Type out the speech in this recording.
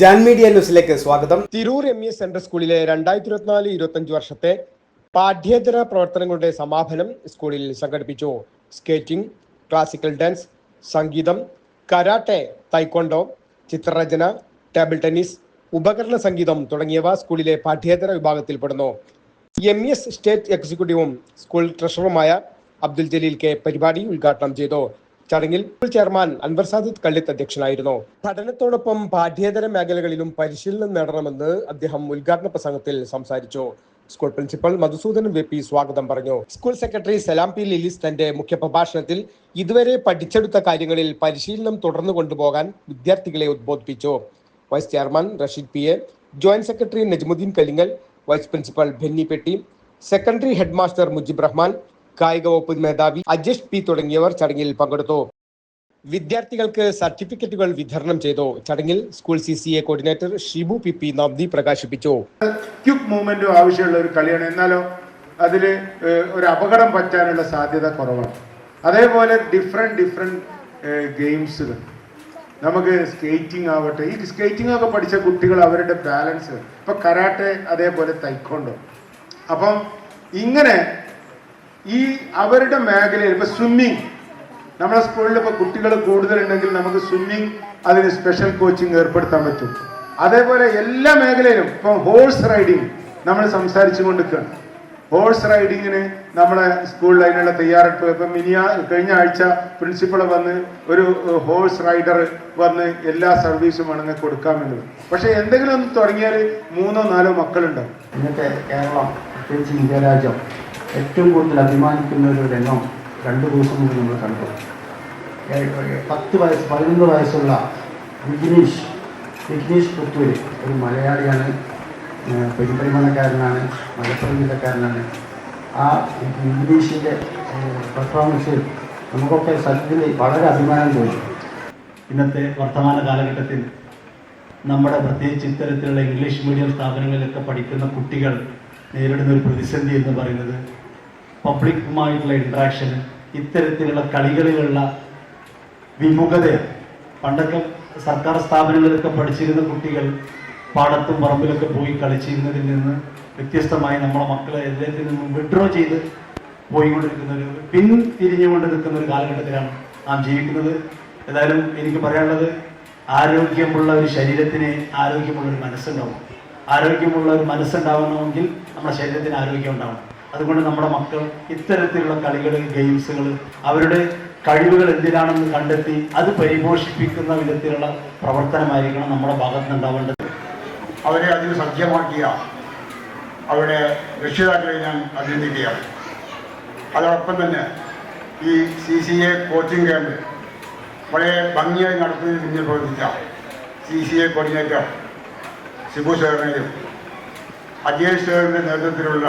Jan media ന്യൂസിലേക്ക് സ്വാഗതം. Tirur M S central സ്കൂളിലെ രണ്ടായിരത്തി ഇരുപത്തിനാല് ഇരുപത്തഞ്ച് വർഷത്തെ പാഠ്യേതര പ്രവർത്തനങ്ങളുടെ സമാപനം സ്കൂളിൽ സംഘടിപ്പിച്ചു. സ്കേറ്റിംഗ് ക്ലാസിക്കൽ ഡാൻസ് സംഗീതം കരാട്ടെ തൈക്കൊണ്ടോ ചിത്രരചന ടേബിൾ ടെന്നീസ് ഉപകരണ സംഗീതം തുടങ്ങിയവ സ്കൂളിലെ പാഠ്യേതര വിഭാഗത്തിൽപ്പെടുന്നു. എം എസ് സ്റ്റേറ്റ് എക്സിക്യൂട്ടീവും സ്കൂൾ ട്രഷററുമായ അബ്ദുൽ ജലീൽ കെ പരിപാടി ഉദ്ഘാടനം ചെയ്തു. ചടങ്ങിൽ ചെയർമാൻ അൻവർ സാദിദ് കള്ളിത്ത് അധ്യക്ഷനായിരുന്നു. പഠനത്തോടൊപ്പം പാഠ്യേതര മേഖലകളിലും പരിശീലനം നേടണമെന്ന് അദ്ദേഹം ഉദ്ഘാടന പ്രസംഗത്തിൽ സംസാരിച്ചു. School principal Madhusudanan V P സ്വാഗതം പറഞ്ഞു. സ്കൂൾ സെക്രട്ടറി സലാം പി ലിലിസ് തന്റെ മുഖ്യപ്രഭാഷണത്തിൽ ഇതുവരെ പഠിച്ചെടുത്ത കാര്യങ്ങളിൽ പരിശീലനം തുടർന്നു കൊണ്ടുപോകാൻ വിദ്യാർത്ഥികളെ ഉദ്ബോധിപ്പിച്ചു. Vice chairman Rasheed P A joint secretary Najmuddin Kalingal vice principal Benny പെട്ടി സെക്കൻഡറി ഹെഡ്മാസ്റ്റർ മുജിബ് റഹ്മാൻ കായിക വകുപ്പ് മേധാവി അജേഷ് പി തുടങ്ങിയവർ ചടങ്ങിൽ പങ്കെടുത്തു. വിദ്യാർത്ഥികൾക്ക് സർട്ടിഫിക്കറ്റുകൾ വിതരണം ചെയ്തു. ചടങ്ങിൽ school C C A coordinator Shibu P P നന്ദി പ്രകാശിപ്പിച്ചു. ക്യുക്ക് മൂവ്മെന്റും ആവശ്യമുള്ള ഒരു കളിയാണ്. എന്നാലോ അതിൽ ഒരു അപകടം പറ്റാനുള്ള സാധ്യത കുറവാണ്. അതേപോലെ ഡിഫറെന്റ് ഡിഫറെന്റ് ഗെയിംസുകൾ നമുക്ക് സ്കേറ്റിംഗ് ആവട്ടെ ഈ സ്കേറ്റിംഗ് ഒക്കെ പഠിച്ച കുട്ടികൾ അവരുടെ ബാലൻസ് ഇപ്പൊ കരാട്ടെ അതേപോലെ തൈക്കൊണ്ടോ അപ്പം ഇങ്ങനെ ഈ അവരുടെ മേഖലയിൽ ഇപ്പൊ സ്വിമ്മിങ് നമ്മുടെ സ്കൂളിൽ ഇപ്പൊ കുട്ടികൾ കൂടുതലുണ്ടെങ്കിൽ നമുക്ക് സ്വിമ്മിങ് അതിന് സ്പെഷ്യൽ കോച്ചിങ് ഏർപ്പെടുത്താൻ പറ്റും. അതേപോലെ എല്ലാ മേഖലയിലും ഇപ്പം ഹോഴ്സ് റൈഡിങ് നമ്മൾ സംസാരിച്ചു കൊണ്ടിരിക്കുകയാണ്. ഹോഴ്സ് റൈഡിങ്ങിന് നമ്മളെ സ്കൂളിൽ അതിനുള്ള തയ്യാറെടുപ്പ് ഇപ്പം മിനിയ കഴിഞ്ഞ ആഴ്ച പ്രിൻസിപ്പൾ വന്ന് ഒരു ഹോഴ്സ് റൈഡർ വന്ന് എല്ലാ സർവീസും വേണമെങ്കിൽ കൊടുക്കാമെന്നത് പക്ഷെ എന്തെങ്കിലും ഒന്ന് തുടങ്ങിയാൽ മൂന്നോ നാലോ മക്കളുണ്ടാവും. ഇന്നത്തെ കേരളം ഇന്ത്യ രാജ്യം ഏറ്റവും കൂടുതൽ അഭിമാനിക്കുന്ന ഒരു രംഗം രണ്ട് ദിവസം മുമ്പ് നമ്മൾ കണ്ടു. പത്ത് വയസ്സ് പതിനൊന്ന് വയസ്സുള്ള വിഘ്നേഷ് വിഘ്നേഷ് പുത്തൂര് ഒരു മലയാളിയാണ് പെരുപരിമണക്കാരനാണ് മലപ്പുറം ജില്ലക്കാരനാണ്. ആ വിഘ്നേഷിന്റെ പെർഫോമൻസിൽ നമുക്കൊക്കെ സത്യത്തിൽ വളരെ അഭിമാനം തോന്നി. ഇന്നത്തെ വർത്തമാന കാലഘട്ടത്തിൽ നമ്മുടെ പ്രത്യേകിച്ച് ഇത്തരത്തിലുള്ള ഇംഗ്ലീഷ് മീഡിയം സ്ഥാപനങ്ങളിലൊക്കെ പഠിക്കുന്ന കുട്ടികൾ നേരിടുന്ന ഒരു പ്രതിസന്ധി എന്ന് പറയുന്നത് പബ്ലിക്കുമായിട്ടുള്ള ഇൻട്രാക്ഷൻ ഇത്തരത്തിലുള്ള കളികളിലുള്ള വിമുഖത പണ്ടൊക്കെ സർക്കാർ സ്ഥാപനങ്ങളിലൊക്കെ പഠിച്ചിരുന്ന കുട്ടികൾ പാടത്തും പറമ്പിലൊക്കെ പോയി കളിച്ചിരുന്നതിൽ നിന്ന് വ്യത്യസ്തമായി നമ്മളെ മക്കളെ എല്ലാത്തിൽ നിന്നും വിഡ്രോ ചെയ്ത് പോയിക്കൊണ്ടിരിക്കുന്ന ഒരു പിന്തിരിഞ്ഞുകൊണ്ട് നിൽക്കുന്ന ഒരു കാലഘട്ടത്തിലാണ് നാം ജീവിക്കുന്നത്. ഏതായാലും എനിക്ക് പറയാനുള്ളത് ആരോഗ്യമുള്ള ഒരു ശരീരത്തിന് ആരോഗ്യമുള്ള ഒരു മനസ്സുണ്ടാവും. ആരോഗ്യമുള്ള ഒരു മനസ്സുണ്ടാവണമെങ്കിൽ നമ്മുടെ ശരീരത്തിന് ആരോഗ്യം ഉണ്ടാവണം. അതുകൊണ്ട് നമ്മുടെ മക്കൾ ഇത്തരത്തിലുള്ള കളികൾ ഗെയിംസുകൾ അവരുടെ കഴിവുകൾ എന്തിനാണെന്ന് കണ്ടെത്തി അത് പരിപോഷിപ്പിക്കുന്ന വിധത്തിലുള്ള പ്രവർത്തനമായിരിക്കണം നമ്മുടെ ഭാഗത്ത് ഉണ്ടാവേണ്ടത് അവരെ അതിന് സജ്ജമാക്കിയ അവരുടെ രക്ഷിതാക്കളെ ഞാൻ അഭിനന്ദിക്കുകയാണ്. അതോടൊപ്പം തന്നെ ഈ C C A coaching camp വളരെ ഭംഗിയായി നടത്തുന്നതിന് പിന്നിൽ പ്രവർത്തിച്ച C C A coordinator Shibu സാറിനെയും Ajay സാറിന്റെ നേതൃത്വത്തിലുള്ള